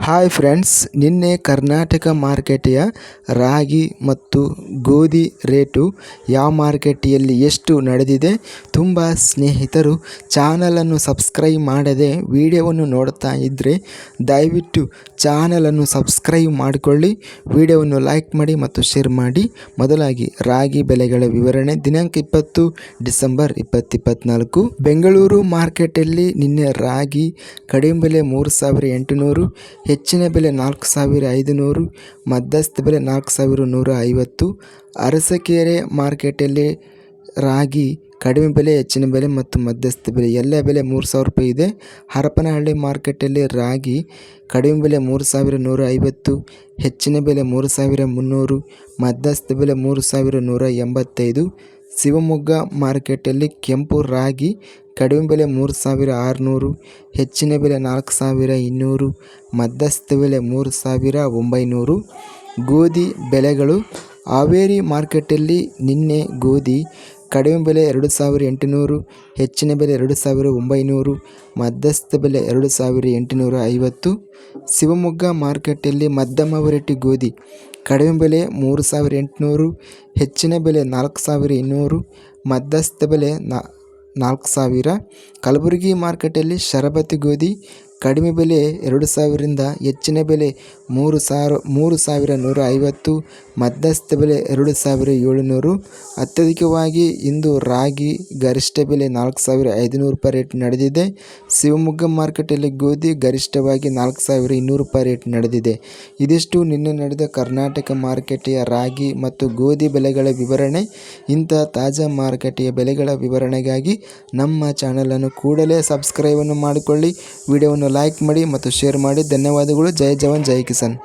Hi friends ನಿನ್ನೆ ಕರ್ನಾಟಕ ಮಾರ್ಕೆಟೆಯ ರಾಗಿ ಮತ್ತು ಗೋಧಿ ರೇಟು ಯಾವ ಮಾರ್ಕೆಟಿಯಲ್ಲಿ ಎಷ್ಟು ನಡೆದಿದೆ ತುಂಬ ಸ್ನೇಹಿತರು ಚಾನಲನ್ನು ಸಬ್ಸ್ಕ್ರೈಬ್ ಮಾಡದೆ ವಿಡಿಯೋವನ್ನು ನೋಡ್ತಾ ಇದ್ದರೆ ದಯವಿಟ್ಟು ಚಾನಲನ್ನು ಸಬ್ಸ್ಕ್ರೈಬ್ ಮಾಡಿಕೊಳ್ಳಿ. ವಿಡಿಯೋವನ್ನು ಲೈಕ್ ಮಾಡಿ ಮತ್ತು ಶೇರ್ ಮಾಡಿ. ಮೊದಲಾಗಿ ರಾಗಿ ಬೆಲೆಗಳ ವಿವರಣೆ. ದಿನಾಂಕ ಇಪ್ಪತ್ತು ಡಿಸೆಂಬರ್ ಇಪ್ಪತ್ತಿಪ್ಪತ್ನಾಲ್ಕು. ಬೆಂಗಳೂರು ಮಾರ್ಕೆಟಲ್ಲಿ ನಿನ್ನೆ ರಾಗಿ ಕಡಿಮೆ ಬೆಲೆ ಮೂರು ಸಾವಿರ ಎಂಟುನೂರು, ಹೆಚ್ಚಿನ ಬೆಲೆ ನಾಲ್ಕು ಸಾವಿರ ಐದುನೂರು, ಮಧ್ಯಸ್ಥ ಬೆಲೆ ನಾಲ್ಕು ಸಾವಿರ ನೂರ ಐವತ್ತು ಅರಸಕೆರೆ ಮಾರ್ಕೆಟಲ್ಲಿ ರಾಗಿ ಕಡಿಮೆ ಬೆಲೆ, ಹೆಚ್ಚಿನ ಬೆಲೆ ಮತ್ತು ಮಧ್ಯಸ್ಥ ಬೆಲೆ. ಎಲ್ಲ ಬೆಲೆ ಮೂರು ಸಾವಿರ ರೂಪಾಯಿ ಇದೆ. ಹರಪನಹಳ್ಳಿ ಮಾರ್ಕೆಟಲ್ಲಿ ರಾಗಿ ಕಡಿಮೆ ಬೆಲೆ ಮೂರು ಸಾವಿರ ನೂರ ಐವತ್ತು, ಹೆಚ್ಚಿನ ಬೆಲೆ ಮೂರು ಸಾವಿರ ಮುನ್ನೂರು, ಮಧ್ಯಸ್ಥ ಬೆಲೆ ಮೂರು ಸಾವಿರ ನೂರ ಎಂಬತ್ತೈದು. ಶಿವಮೊಗ್ಗ ಮಾರ್ಕೆಟಲ್ಲಿ ಕೆಂಪು ರಾಗಿ ಕಡಿಮೆ ಬೆಲೆ ಮೂರು ಸಾವಿರ ಆರುನೂರು, ಹೆಚ್ಚಿನ ಬೆಲೆ ನಾಲ್ಕು ಸಾವಿರ ಇನ್ನೂರು, ಮಧ್ಯಸ್ಥ ಬೆಲೆ ಮೂರು ಸಾವಿರ ಒಂಬೈನೂರು. ಗೋಧಿ ಬೆಲೆಗಳು. ಹಾವೇರಿ ಮಾರ್ಕೆಟಲ್ಲಿ ನಿನ್ನೆ ಗೋಧಿ ಕಡಿಮೆ ಬೆಲೆ ಎರಡು ಸಾವಿರ ಎಂಟುನೂರು, ಹೆಚ್ಚಿನ ಬೆಲೆ ಎರಡು ಸಾವಿರ ಒಂಬೈನೂರು, ಮಧ್ಯಸ್ಥ ಬೆಲೆ ಎರಡು ಸಾವಿರ ಎಂಟುನೂರ ಐವತ್ತು. ಶಿವಮೊಗ್ಗ ಮಾರ್ಕೆಟಲ್ಲಿ ಮಧ್ಯಮ ವೆರೈಟಿ ಗೋಧಿ, ಕಡಿಮೆ ಬೆಲೆ ಮೂರು ಸಾವಿರ ಎಂಟುನೂರು, ಹೆಚ್ಚಿನ ಬೆಲೆ ನಾಲ್ಕು ಸಾವಿರ ಇನ್ನೂರು, ಮಧ್ಯಸ್ಥ ಬೆಲೆ ನಾಲ್ಕು ಸಾವಿರ. ಕಲಬುರಗಿ ಮಾರ್ಕೆಟಲ್ಲಿ ಶರಬತಿ ಗೋಧಿ ಕಡಿಮೆ ಬೆಲೆ ಎರಡು ಸಾವಿರದಿಂದ ಹೆಚ್ಚಿನ ಬೆಲೆ ಮೂರು ಸಾವಿರ ಮೂರು ಸಾವಿರ ನೂರ ಐವತ್ತು, ಮಧ್ಯಸ್ಥ ಬೆಲೆ ಎರಡು ಸಾವಿರ ಏಳುನೂರು. ಅತ್ಯಧಿಕವಾಗಿ ಇಂದು ರಾಗಿ ಗರಿಷ್ಠ ಬೆಲೆ ನಾಲ್ಕು ಸಾವಿರ ಐದುನೂರು ರೂಪಾಯಿ ರೇಟ್ ನಡೆದಿದೆ. ಶಿವಮೊಗ್ಗ ಮಾರ್ಕೆಟಲ್ಲಿ ಗೋಧಿ ಗರಿಷ್ಠವಾಗಿ ನಾಲ್ಕು ಸಾವಿರ ಇನ್ನೂರು ರೂಪಾಯಿ ರೇಟ್ ನಡೆದಿದೆ. ಇದಿಷ್ಟು ನಿನ್ನೆ ನಡೆದ ಕರ್ನಾಟಕ ಮಾರುಕಟ್ಟೆಯ ರಾಗಿ ಮತ್ತು ಗೋಧಿ ಬೆಲೆಗಳ ವಿವರಣೆ. ಇಂಥ ತಾಜಾ ಮಾರುಕಟ್ಟೆಯ ಬೆಲೆಗಳ ವಿವರಣೆಗಾಗಿ ನಮ್ಮ ಚಾನಲನ್ನು ಕೂಡಲೇ ಸಬ್ಸ್ಕ್ರೈಬನ್ನು ಮಾಡಿಕೊಳ್ಳಿ. ವಿಡಿಯೋವನ್ನು ಲೈಕ್ ಮಾಡಿ ಮತ್ತು ಶೇರ್ ಮಾಡಿ. ಧನ್ಯವಾದಗಳು. ಜೈ ಜವಾನ್ ಜೈ ಕಿಸಾನ್.